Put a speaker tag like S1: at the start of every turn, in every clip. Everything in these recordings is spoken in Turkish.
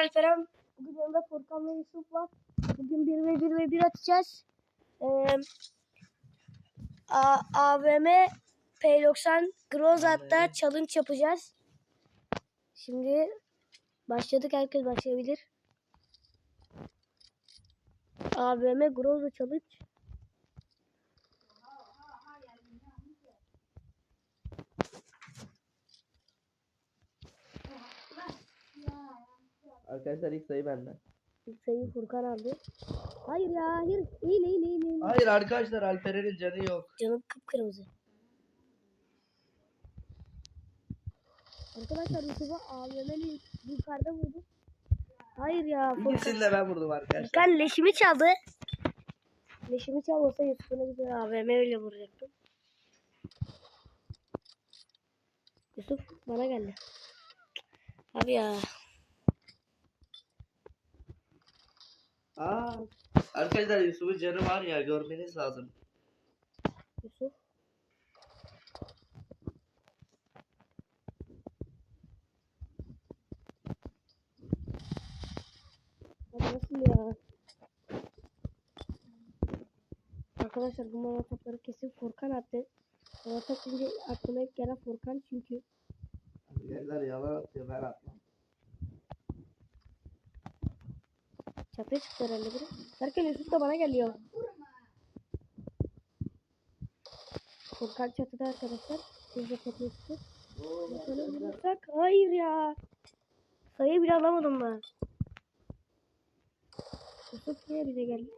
S1: Alperen. Bugün yanında Furkan ve Yusuf var. Bugün 1 ve 1 ve 1 atacağız. Ee, A- AVM P90 Grozat'ta challenge yapacağız. Şimdi başladık. Herkes başlayabilir. AVM Groza Challenge.
S2: Arkadaşlar ilk sayı benden.
S1: İlk sayıyı Furkan aldı. Hayır ya. Hayır. İyi iyi iyi iyi.
S2: Hayır arkadaşlar Alperen'in canı yok.
S1: Canım kıpkırmızı. Arkadaşlar Yusuf'a AVM'li yukarıda vurdu. Hayır ya.
S2: İkisini de ben vurdum arkadaşlar.
S1: Furkan leşimi çaldı. Leşimi çalmasa Yusuf'una gidiyor AVM öyle vuracaktım. Yusuf bana geldi. Abi ya.
S2: Aa, arkadaşlar Yusuf'un canı var ya görmeniz lazım.
S1: Yusuf. Nasıl ya? Arkadaşlar bu molotofları kesin Furkan attı. Molotof şimdi aklıma ilk gelen Furkan çünkü.
S2: Arkadaşlar yalan atıyor ben atmam.
S1: Çatıya çıktı herhalde biri. Derken Yusuf da bana geliyor. Furkan çatıda arkadaşlar. Biz de vurursak. Hayır ya. Sayı bile alamadım ben. Yusuf yine bize geldi.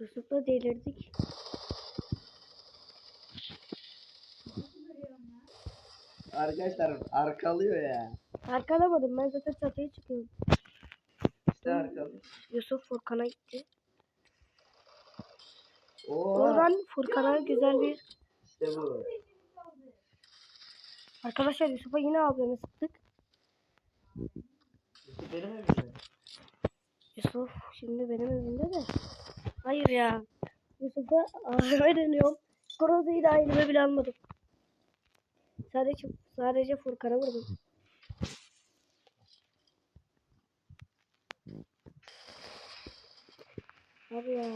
S1: Yusuf'la delirdik.
S2: Arkadaşlar arkalıyor ya.
S1: Arkalamadım ben zaten çatıya çıkıyorum.
S2: İşte arkalıyor.
S1: Yusuf Furkan'a gitti.
S2: Oo,
S1: Oradan Furkan'a güzel bir
S2: işte bu.
S1: Arkadaşlar Yusuf'a yine abime sıktık.
S2: Yusuf benim evimde.
S1: Yusuf şimdi benim evimde de. Hayır ya. Yusuf'a abime dönüyorum. Groza'yı da elime bile almadım. Sadece sadece Furkan'a vurdum. Abi ya.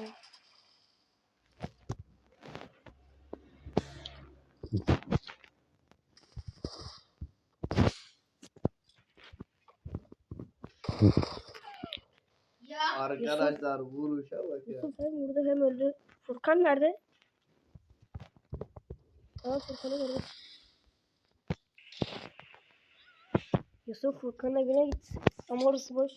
S2: Arkadaşlar vuruşa bak ya.
S1: Yusuf hem vurdu hem öldü. Furkan nerede? Aa Furkan'ı gördüm. Yusuf Furkan'ın evine gitti. Ama orası boş.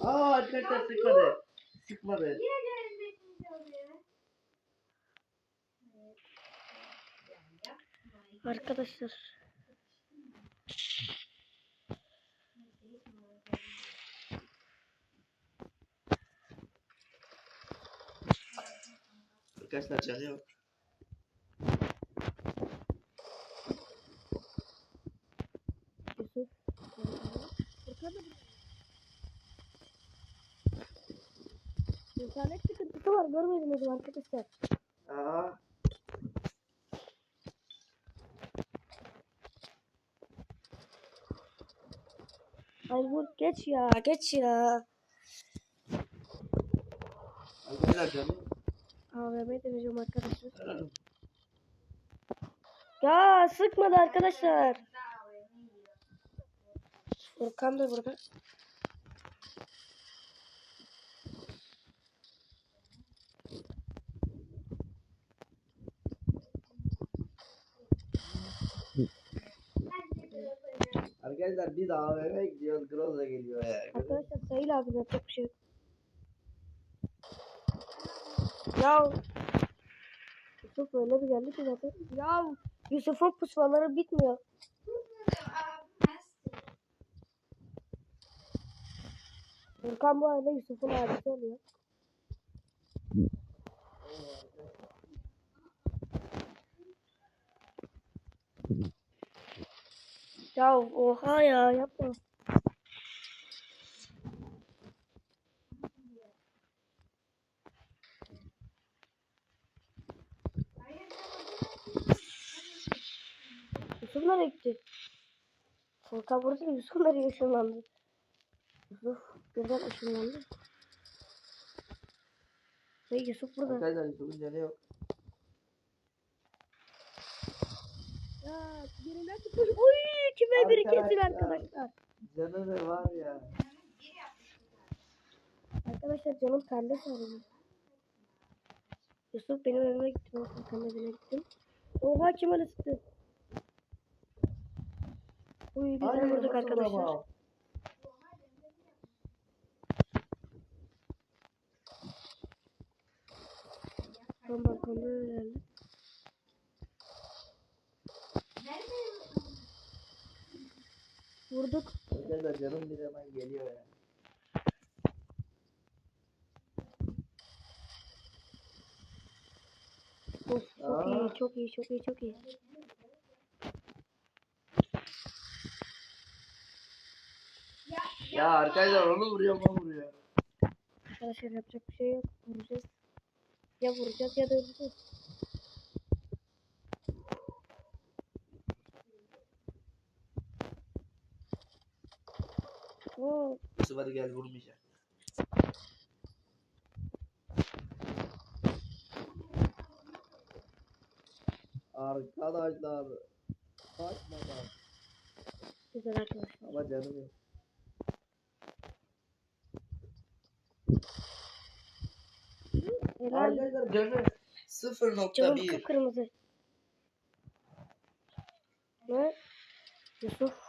S2: Aa arkadaşlar sıkmadı. Sıkmadı.
S1: Arkadaşlar.
S2: Arkadaşlar canı yok.
S1: Yusuf. Furkan da İnternet sıkıntısı var görmediniz mi arkadaşlar?
S2: Aa.
S1: Ay vur geç ya geç ya.
S2: Arkadaşlar canı yok.
S1: AVM deneyeceğim arkadaşlar. Ya sıkmadı arkadaşlar. Furkan da burada.
S2: Arkadaşlar biz AVM'ye gidiyoruz. Groza geliyor ya.
S1: Arkadaşlar sayı lazım yapacak bir şey yok. Ya Yusuf öyle bir geldi ki zaten. Ya Yusuf'un pusmaları bitmiyor. Furkan bu arada Yusuf'un abisi oluyor. Ya oha ya yapma. Yusuf nereye gitti? Sultan burada Yusuf nereye ışınlandı? Yusuf birden ışınlandı. Ve Yusuf burada.
S2: Arkadaşlar Yusuf'un canı yok.
S1: Ya birinden çıkmış. Oy! Kime biri kesin
S2: Arkadaşlar. Canı var ya.
S1: Arkadaşlar canım pembe sarıldı. Yusuf benim evime gitti. Ben Furkan'ın evine gittim. Oha kim sıktı? Uy güzel
S2: Hayır,
S1: vurduk arkadaşlar.
S2: vuramam?
S1: Ben balkonda öyle. Vurduk.
S2: Arkadaşlar canım bir hemen geliyor ya.
S1: Of, çok
S2: Aa.
S1: iyi, çok iyi, çok iyi, çok iyi.
S2: Ya arkadaşlar onu vuruyor mu vuruyor.
S1: Arkadaşlar yapacak bir şey yok. Vuracağız. Ya vuracağız ya da öleceğiz. Oo,
S2: Yusuf hadi gel vurmayacak. Arkadaşlar kaçmadan
S1: güzel arkadaşlar.
S2: ama canım yok. Arkadaşlar canı
S1: Canım
S2: 0.1
S1: kıpkırmızı. Ne? Yusuf.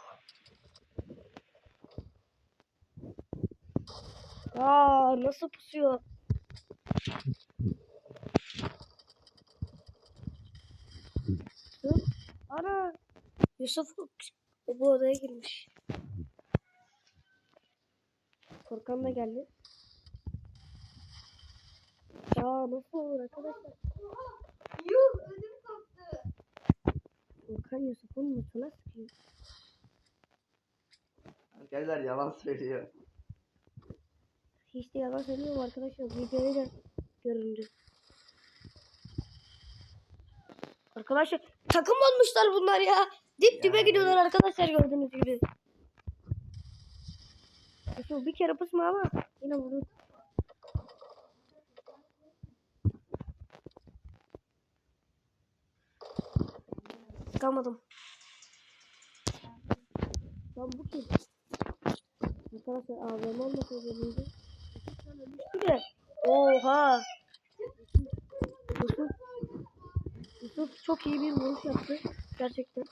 S1: Aa nasıl pusuyor? Ana. Yusuf bu odaya girmiş. Furkan da geldi. Aa nasıl olur arkadaşlar?
S3: Yuh ödüm koptu.
S1: Furkan Yusuf'un mutuna sıkıyor.
S2: Arkadaşlar yalan söylüyor.
S1: Hiç de yalan söylemiyorum arkadaşlar. Videoyu da göründü. Arkadaşlar takım olmuşlar bunlar ya. Dip dibe gidiyorlar arkadaşlar gördüğünüz gibi. Yusuf bir kere pusma ama yine vurdu. Sıkamadım. Lan bu kim? Arkadaşlar AVM olmasaydı bence. Oha. Yusuf. Yusuf çok iyi bir vuruş yaptı. Gerçekten.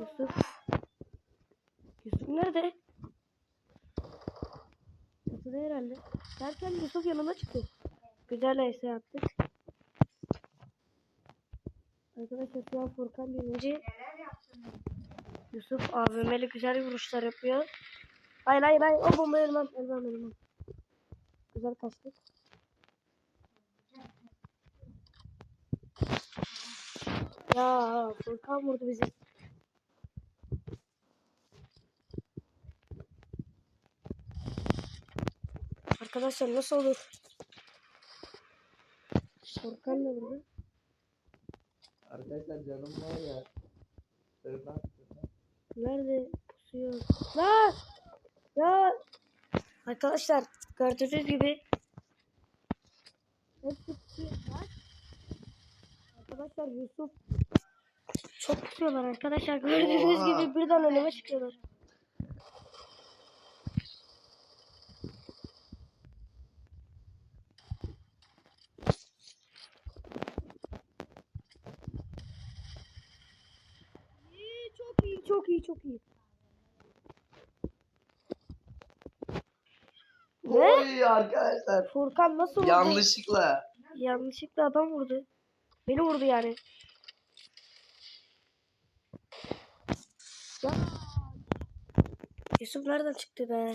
S1: Yusuf. Yusuf nerede? Çatıda herhalde. Derken Yusuf yanına çıktı. Güzel ese yaptık. Arkadaşlar şu an Furkan birinci. Yusuf AVM'li güzel vuruşlar yapıyor. Hayır hayır hayır o bombayı ölmem. Ölmem ölmem. Güzel kaçtık. Ya Furkan vurdu bizi. Arkadaşlar nasıl olur? Furkan da vurdu.
S2: Arkadaşlar canım var ya. Tırnak.
S1: Nerede pusuyor? Lan! Ya! Arkadaşlar gördüğünüz gibi hepsi! Arkadaşlar Yusuf çok pusuyorlar arkadaşlar. Gördüğünüz
S2: Oha.
S1: gibi birden önüme çıkıyorlar. İyi, Çok iyi, çok iyi. Ne?
S2: Oy arkadaşlar.
S1: Furkan nasıl vurdu?
S2: Yanlışlıkla.
S1: Yanlışlıkla adam vurdu. Beni vurdu yani. Ya. Yusuf nereden çıktı be?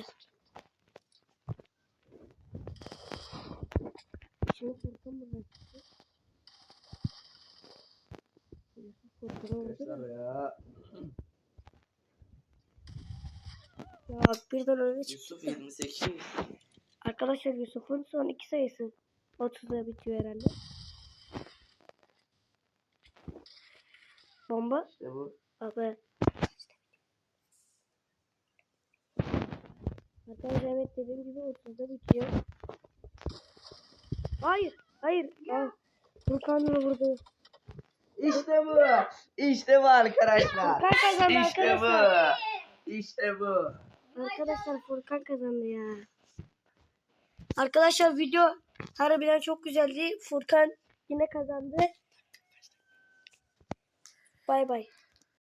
S1: Şimdi Furkan buradan çıktı. Yusuf Furkan'a vurdu.
S2: Ya.
S1: Ya birden öyle çıktı.
S2: Yusuf 28.
S1: Ar- Arkadaşlar Yusuf'un son iki sayısı 30'da bitiyor herhalde. Bomba.
S2: İşte bu.
S1: Abi. Arkadaşlar evet dediğim gibi 30'da bitiyor. Hayır. Hayır. Aa, Furkan mı vurdu?
S2: İşte bu. İşte bu arkadaşlar.
S1: Furkan kazandı
S2: İşte bu.
S1: arkadaşlar.
S2: İşte bu.
S1: Arkadaşlar Furkan kazandı ya. Arkadaşlar video harbiden çok güzeldi. Furkan yine kazandı. Bay bay.